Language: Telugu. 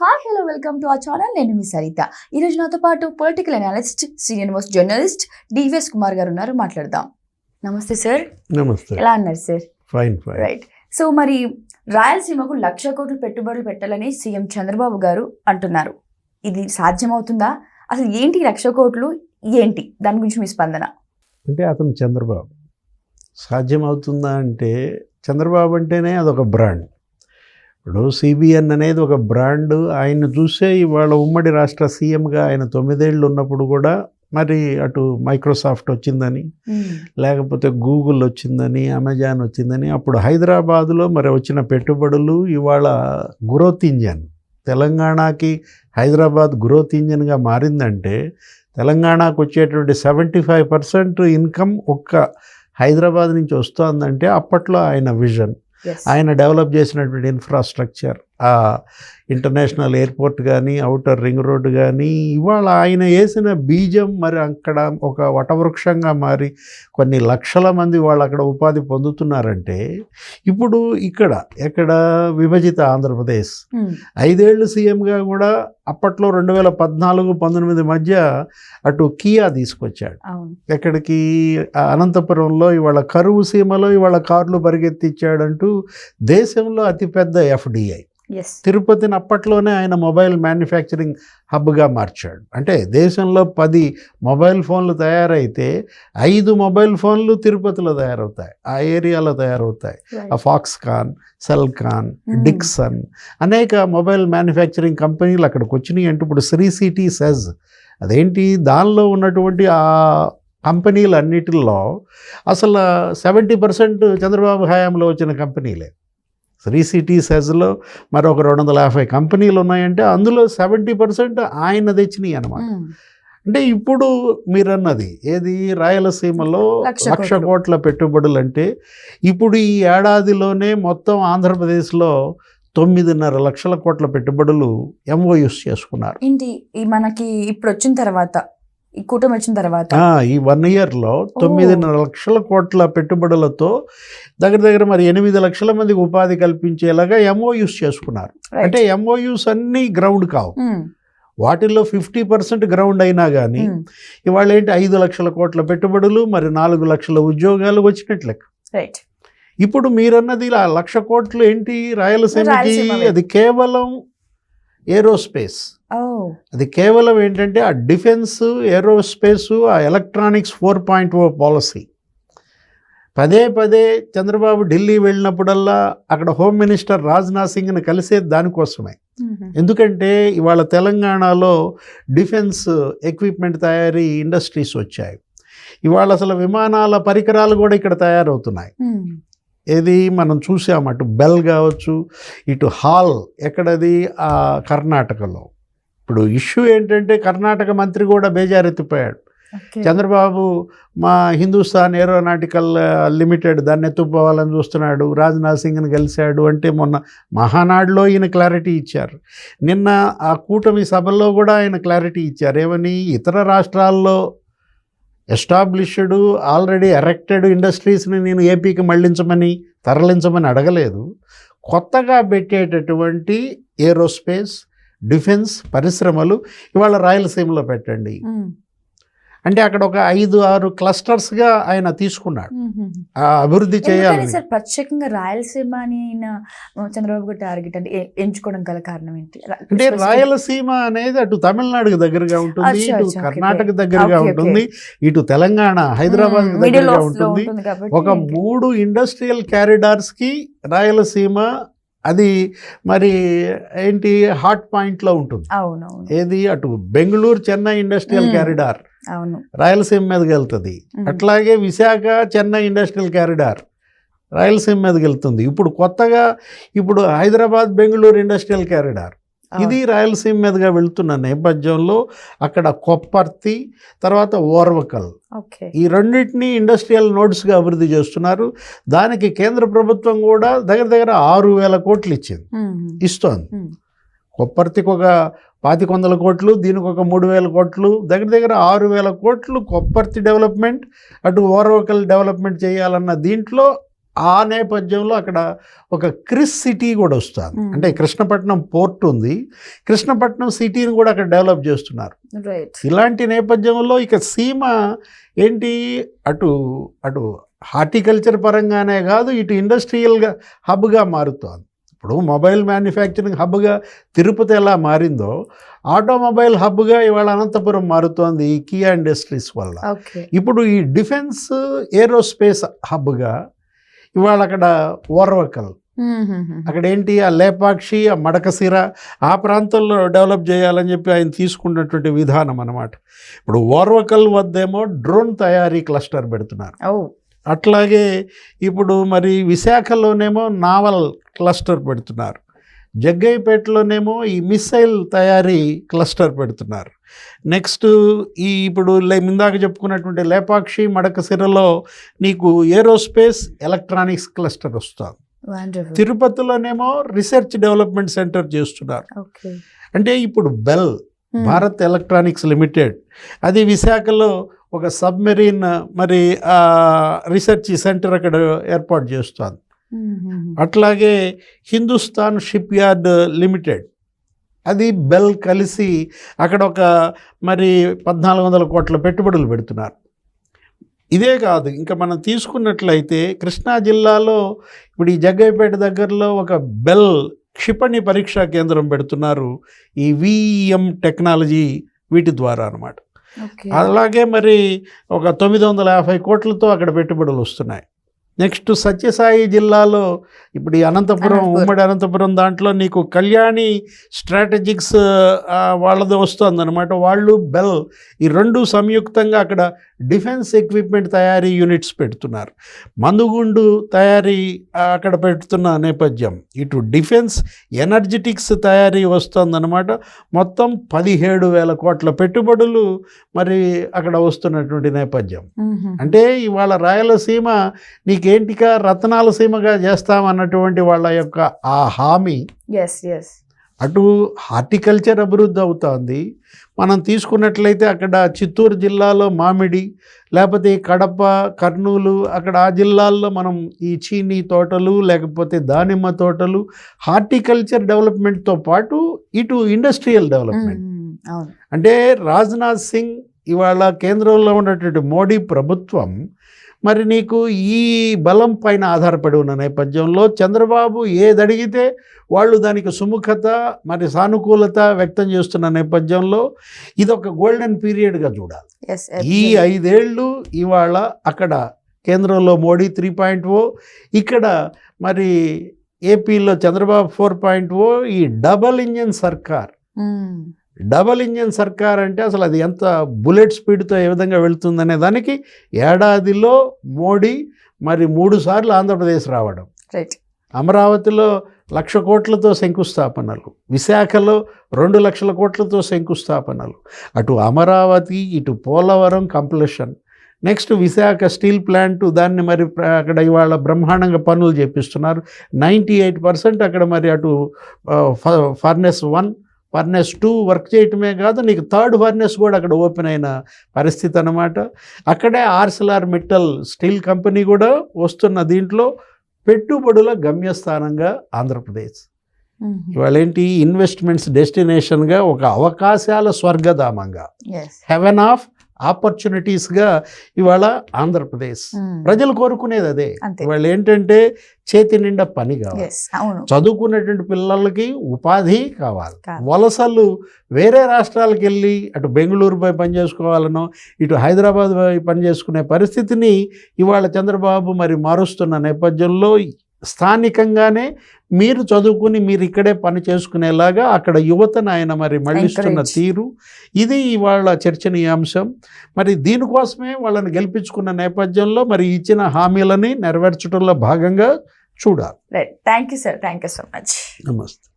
Hi hello welcome to our channel నేను మీ సరిత. ఈ రోజు నాతో పాటు political analyst senior most journalist DVS Kumar గారు ఉన్నారు. మాట్లాడదాం. నమస్తే సార్ నమస్తే. ఎలా అన్నారు sir fine fine right so మరి రాయలసీమకు లక్ష కోట్లు పెట్టుబడులు పెట్టాలని సీఎం చంద్రబాబు గారు అంటున్నారు. ఇది సాధ్యమవుతుందా? అసలు ఏంటి లక్ష కోట్లు? ఏంటి? దాని గురించి మీ స్పందన? అంటే అతను చంద్రబాబు. సాధ్యం అవుతుందా అంటే చంద్రబాబు అంటేనే అదొక బ్రాండ్ ఇప్పుడు సిబిఎన్ అనేది ఒక బ్రాండ్. ఆయన చూసే ఇవాళ ఉమ్మడి రాష్ట్ర సీఎంగా ఆయన తొమ్మిదేళ్ళు ఉన్నప్పుడు కూడా మరి అటు మైక్రోసాఫ్ట్ వచ్చిందని లేకపోతే గూగుల్ వచ్చిందని అమెజాన్ వచ్చిందని అప్పుడు హైదరాబాదులో మరి వచ్చిన పెట్టుబడులు ఇవాళ గ్రోత్ ఇంజన్. తెలంగాణకి హైదరాబాద్ గ్రోత్ ఇంజన్గా మారిందంటే తెలంగాణకు వచ్చేటువంటి సెవెంటీ ఫైవ్ పర్సెంట్ ఇన్కమ్ ఒక్క హైదరాబాద్ నుంచి వస్తోందంటే అప్పట్లో ఆయన విజన్. ఆయన డెవలప్ చేసినటువంటి ఇన్ఫ్రాస్ట్రక్చర్ ఇంటర్నేషనల్ ఎయిర్పోర్ట్ కానీ అవుటర్ రింగ్ రోడ్ కానీ ఇవాళ ఆయన వేసిన బీజం మరి అక్కడ ఒక వటవృక్షంగా మారి కొన్ని లక్షల మంది వాళ్ళు అక్కడ ఉపాధి పొందుతున్నారంటే ఇప్పుడు ఇక్కడ ఎక్కడ విభజిత ఆంధ్రప్రదేశ్. ఐదేళ్ళు సీఎంగా కూడా అప్పట్లో రెండు వేల పద్నాలుగు పంతొమ్మిది మధ్య అటు కియా తీసుకొచ్చాడు. ఎక్కడికి? ఆ అనంతపురంలో ఇవాళ కరువు సీమలో ఇవాళ కార్లు పరిగెత్తిచ్చాడంటూ దేశంలో అతిపెద్ద ఎఫ్డిఐ. తిరుపతిని అప్పట్లోనే ఆయన మొబైల్ మ్యానుఫ్యాక్చరింగ్ హబ్గా మార్చాడు. అంటే దేశంలో పది మొబైల్ ఫోన్లు తయారైతే ఐదు మొబైల్ ఫోన్లు తిరుపతిలో తయారవుతాయి. ఆ ఏరియాలో తయారవుతాయి. ఆ ఫాక్స్కాన్ సెల్కాన్ Hmm. డిక్సన్ అనేక మొబైల్ మ్యానుఫ్యాక్చరింగ్ కంపెనీలు అక్కడికి వచ్చినాయి అంటే ఇప్పుడు శ్రీ సిటీ సెజ్ అదేంటి? దానిలో ఉన్నటువంటి ఆ కంపెనీలు అన్నిటిలో అసలు సెవెంటీ పర్సెంట్ చంద్రబాబు హయాంలో వచ్చిన కంపెనీలే. శ్రీ సిటీ సెజ్లో మరొక రెండు వందల యాభై కంపెనీలు ఉన్నాయంటే అందులో సెవెంటీ పర్సెంట్ ఆయన తెచ్చినాయి అనమాట అంటే ఇప్పుడు మీరన్నది ఏది? రాయలసీమలో లక్ష కోట్లు. పెట్టుబడులు అంటే ఇప్పుడు ఈ ఏడాదిలోనే మొత్తం ఆంధ్రప్రదేశ్లో తొమ్మిదిన్నర లక్షల కోట్ల పెట్టుబడులు ఎంఓయూస్ చేసుకున్నారు. ఏంటి? మనకి ఇప్పుడు వచ్చిన తర్వాత ఈ కూటమి వచ్చిన తర్వాత ఈ వన్ ఇయర్లో తొమ్మిదిన్నర లక్షల కోట్ల పెట్టుబడులతో దగ్గర దగ్గర మరి ఎనిమిది లక్షల మందికి ఉపాధి కల్పించేలాగా ఎంఓయూస్ చేసుకున్నారు. అంటే ఎంఓయూస్ అన్నీ గ్రౌండ్ కావు Hmm. వాటిల్లో ఫిఫ్టీ పర్సెంట్ గ్రౌండ్ అయినా కానీ Hmm. ఇవాళ ఏంటి ఐదు లక్షల కోట్ల పెట్టుబడులు మరి నాలుగు లక్షల ఉద్యోగాలు వచ్చినట్లే రైట్ ఇప్పుడు మీరన్నది ఇలా లక్ష కోట్లు ఏంటి రాయలసీమకి. అది కేవలం ఏరోస్పేస్ అది కేవలం ఏంటంటే ఆ డిఫెన్స్ ఏరోస్పేస్ ఆ electronics four point O policy. పదే పదే చంద్రబాబు ఢిల్లీ వెళ్ళినప్పుడల్లా అక్కడ హోమ్ మినిస్టర్ రాజ్నాథ్ సింగ్ని కలిసేది దానికోసమే. ఎందుకంటే ఇవాళ తెలంగాణలో డిఫెన్స్ ఎక్విప్మెంట్ తయారీ ఇండస్ట్రీస్ వచ్చాయి. ఇవాళ అసలు విమానాల పరికరాలు కూడా ఇక్కడ తయారవుతున్నాయి. ఏది మనం చూసాం అటు బెల్ కావచ్చు ఇటు హాల్ ఎక్కడది? ఆ కర్ణాటకలో. ఇప్పుడు ఇష్యూ ఏంటంటే కర్ణాటక మంత్రి కూడా బేజారెత్తిపోయాడు. చంద్రబాబు మా హిందుస్థాన్ ఏరోనాటికల్ లిమిటెడ్ దాన్ని ఎత్తుకుపోవాలని చూస్తున్నాడు. రాజ్నాథ్ సింగ్ని కలిశాడు అంటే మొన్న మహానాడులో ఈయన క్లారిటీ ఇచ్చారు. నిన్న ఆ కూటమి సభల్లో కూడా ఆయన క్లారిటీ ఇచ్చారు. ఏమని? ఇతర రాష్ట్రాల్లో ఎస్టాబ్లిష్డ్ ఆల్రెడీ ఎరెక్టెడ్ ఇండస్ట్రీస్ని నేను ఏపీకి మళ్ళించమని తరలించమని అడగలేదు. కొత్తగా పెట్టేటటువంటి ఏరోస్పేస్ డిఫెన్స్ పరిశ్రమలు ఇవాళ రాయలసీమలో పెట్టండి. అంటే అక్కడ ఒక ఐదు ఆరు క్లస్టర్స్గా ఆయన తీసుకున్నాడు. ఆ అభివృద్ధి చేయాలని. సార్? ప్రత్యేకంగా రాయలసీమ అని ఆయన చంద్రబాబు గారు టార్గెట్ అంటే ఎంచుకోవడం గల కారణం ఏంటి? అంటే రాయలసీమ అనేది అటు తమిళనాడుకు దగ్గరగా ఉంటుంది ఇటు కర్ణాటక. దగ్గరగా ఉంటుంది ఇటు తెలంగాణ హైదరాబాద్ దగ్గరగా ఉంటుంది. ఒక మూడు ఇండస్ట్రియల్ క్యారిడార్స్కి రాయలసీమ అది మరి ఏంటి హాట్ పాయింట్లో ఉంటుంది. ఏది అటు బెంగళూరు చెన్నై ఇండస్ట్రియల్. క్యారిడార్ అవును. రాయలసీమ మీదకి వెళ్తుంది. అట్లాగే విశాఖ చెన్నై ఇండస్ట్రియల్ క్యారిడార్ రాయలసీమ మీదకి వెళ్తుంది. ఇప్పుడు కొత్తగా ఇప్పుడు హైదరాబాద్ బెంగళూరు ఇండస్ట్రియల్ క్యారిడార్ ఇది రాయలసీమ మీదుగా వెళ్తున్న నేపథ్యంలో అక్కడ కొప్పర్తి తర్వాత ఓర్వకల్. ఈ రెండింటినీ ఇండస్ట్రియల్ నోట్స్గా అభివృద్ధి చేస్తున్నారు. దానికి కేంద్ర ప్రభుత్వం కూడా దగ్గర దగ్గర ఆరు వేల కోట్లు ఇచ్చింది. ఇస్తోంది. కొప్పర్తికి ఒక పాతిక వందల కోట్లు దీనికి ఒక మూడు వేల కోట్లు దగ్గర దగ్గర ఆరు వేల కోట్లు కొప్పర్తి డెవలప్మెంట్ అటు ఓర్వకల్ డెవలప్మెంట్ చేయాలన్న దీంట్లో ఆ నేపథ్యంలో అక్కడ ఒక క్రిస్ సిటీ కూడా వస్తుంది. Hmm. అంటే కృష్ణపట్నం పోర్ట్ ఉంది. కృష్ణపట్నం సిటీని కూడా అక్కడ డెవలప్ చేస్తున్నారు. ఇలాంటి నేపథ్యంలో ఇక సీమ ఏంటి? అటు అటు హార్టికల్చర్ పరంగానే కాదు ఇటు ఇండస్ట్రియల్గా హబ్గా మారుతోంది. ఇప్పుడు మొబైల్ మ్యానుఫ్యాక్చరింగ్ హబ్గా తిరుపతి ఎలా మారిందో ఆటోమొబైల్ హబ్గా ఇవాళ అనంతపురం మారుతోంది ఈ కియా ఇండస్ట్రీస్ వల్ల. ఇప్పుడు ఈ డిఫెన్స్ ఏరోస్పేస్ హబ్గా ఇవాళ అక్కడ ఓర్వకల్. అక్కడ ఏంటి ఆ లేపాక్షి ఆ మడకసిర ఆ ప్రాంతంలో డెవలప్ చేయాలని చెప్పి ఆయన తీసుకున్నటువంటి విధానం అన్నమాట. ఇప్పుడు ఓర్వకల్ వద్దేమో డ్రోన్ తయారీ క్లస్టర్ పెడుతున్నారు. అట్లాగే ఇప్పుడు మరి విశాఖలోనేమో నావల్ క్లస్టర్ పెడుతున్నారు. జగ్గయ్యపేటలోనేమో ఈ మిస్సైల్ తయారీ క్లస్టర్ పెడుతున్నారు. నెక్స్ట్ ఈ ఇప్పుడు ఇందాక చెప్పుకున్నటువంటి లేపాక్షి మడకసిరలో నీకు ఏరోస్పేస్ ఎలక్ట్రానిక్స్ క్లస్టర్ వస్తుంది. తిరుపతిలోనేమో రీసెర్చ్ డెవలప్మెంట్ సెంటర్ చేస్తున్నారు. అంటే ఇప్పుడు బెల్ భారత్ ఎలక్ట్రానిక్స్ లిమిటెడ్ అది విశాఖలో ఒక సబ్మెరీన్ మరి రీసెర్చ్ సెంటర్ అక్కడ ఏర్పాటు చేస్తుంది. అట్లాగే హిందుస్థాన్ షిప్ యార్డ్ లిమిటెడ్. అది బెల్ కలిసి అక్కడ ఒక మరి పద్నాలుగు వందల కోట్ల పెట్టుబడులు పెడుతున్నారు. ఇదే కాదు ఇంకా మనం తీసుకున్నట్లయితే కృష్ణా జిల్లాలో ఇప్పుడు ఈ జగ్గయ్యపేట దగ్గరలో ఒక బెల్ క్షిపణి పరీక్షా కేంద్రం పెడుతున్నారు. ఈ విఈఎం టెక్నాలజీ వీటి ద్వారా అన్నమాట. ఓకే. అలాగే మరి ఒక తొమ్మిది వందల యాభై కోట్లతో అక్కడ పెట్టుబడులు వస్తున్నాయి. నెక్స్ట్ సత్యసాయి జిల్లాలో ఇప్పుడు ఈ అనంతపురం. ఉమ్మడి అనంతపురం దాంట్లో నీకు కళ్యాణి స్ట్రాటజిక్స్ వాళ్ళది వస్తుంది అనమాట వాళ్ళు బెల్ ఈ రెండు సంయుక్తంగా అక్కడ డిఫెన్స్ ఎక్విప్మెంట్ తయారీ యూనిట్స్ పెడుతున్నారు. మందుగుండు తయారీ అక్కడ పెడుతున్న నేపథ్యం. ఇటు డిఫెన్స్ ఎనర్జెటిక్స్ తయారీ వస్తుందన్నమాట. మొత్తం పదిహేడు వేల కోట్ల పెట్టుబడులు మరి అక్కడ వస్తున్నటువంటి నేపథ్యం. అంటే ఇవాళ రాయలసీమ నీకేంటిగా రత్నాల సీమగా చేస్తామన్నటువంటి వాళ్ళ యొక్క ఆ హామీ ఎస్ ఎస్ అటు హార్టికల్చర్ అభివృద్ధి అవుతోంది. మనం తీసుకున్నట్లయితే అక్కడ చిత్తూరు జిల్లాలో మామిడి లేకపోతే కడప కర్నూలు అక్కడ ఆ జిల్లాల్లో మనం ఈ చీనీ తోటలు లేకపోతే దానిమ్మ తోటలు హార్టికల్చర్ డెవలప్మెంట్తో పాటు ఇటు ఇండస్ట్రియల్ డెవలప్మెంట్. అంటే రాజ్నాథ్ సింగ్ ఇవాళ కేంద్రంలో ఉన్నటువంటి మోడీ ప్రభుత్వం మరి నీకు ఈ బలం పైన ఆధారపడి ఉన్న నేపథ్యంలో చంద్రబాబు ఏది అడిగితే వాళ్ళు దానికి సుముఖత మరి సానుకూలత వ్యక్తం చేస్తున్న నేపథ్యంలో ఇది ఒక గోల్డెన్ పీరియడ్గా చూడాలి. ఈ ఐదేళ్ళు ఇవాళ అక్కడ కేంద్రంలో మోడీ త్రీ పాయింట్ ఓ ఇక్కడ మరి ఏపీలో చంద్రబాబు ఫోర్ పాయింట్ ఓ ఈ డబల్ ఇంజన్ సర్కార్. డబల్ ఇంజన్ సర్కార్ అంటే అసలు అది ఎంత బుల్లెట్ స్పీడ్తో ఏ విధంగా వెళ్తుందనే దానికి ఏడాదిలో మోడీ మరి మూడు సార్లు ఆంధ్రప్రదేశ్ రావడం. రైట్. అమరావతిలో లక్ష కోట్లతో శంకుస్థాపనలు. విశాఖలో రెండు లక్షల కోట్లతో శంకుస్థాపనలు. అటు అమరావతి ఇటు Polavaram completion next Visakha steel plant దాన్ని మరి అక్కడ ఇవాళ బ్రహ్మాండంగా పనులు చేపిస్తున్నారు. నైంటీ ఎయిట్ పర్సెంట్ అక్కడ మరి అటు furnace one furnace two work చేయటమే కాదు నీకు థర్డ్ ఫర్నెస్ కూడా అక్కడ ఓపెన్ అయిన పరిస్థితి అన్నమాట. అక్కడే ఆర్సిలార్ మిట్టల్ స్టీల్ కంపెనీ కూడా వస్తున్న దీంట్లో పెట్టుబడుల గమ్యస్థానంగా ఆంధ్రప్రదేశ్. ఇవాళ ఏంటి? ఇన్వెస్ట్మెంట్స్ డెస్టినేషన్గా ఒక అవకాశాల స్వర్గధామంగా. హెవెన్ ఆఫ్ ఆపర్చునిటీస్గా ఇవాళ ఆంధ్రప్రదేశ్. ప్రజలు కోరుకునేది అదే. ఇవాళ ఏంటంటే చేతి నిండా పని కావాలి. చదువుకున్నటువంటి పిల్లలకి ఉపాధి కావాలి. వలసలు వేరే రాష్ట్రాలకు వెళ్ళి అటు బెంగళూరు పోయి పని చేసుకోవాలనో ఇటు హైదరాబాద్ పోయి పని చేసుకునే పరిస్థితిని ఇవాళ చంద్రబాబు మరి మారుస్తున్న నేపథ్యంలో స్థానికంగానే మీరు చదువుకుని మీరు ఇక్కడే పని చేసుకునేలాగా అక్కడ యువతను ఆయన మరి మళ్ళిస్తున్న. తీరు. ఇది ఇవాళ చర్చనీయాంశం. మరి దీనికోసమే వాళ్ళని గెలిపించుకున్న నేపథ్యంలో మరి ఇచ్చిన హామీలని నెరవేర్చడంలో భాగంగా చూడాలి. Right thank you sir thank you so much నమస్తే.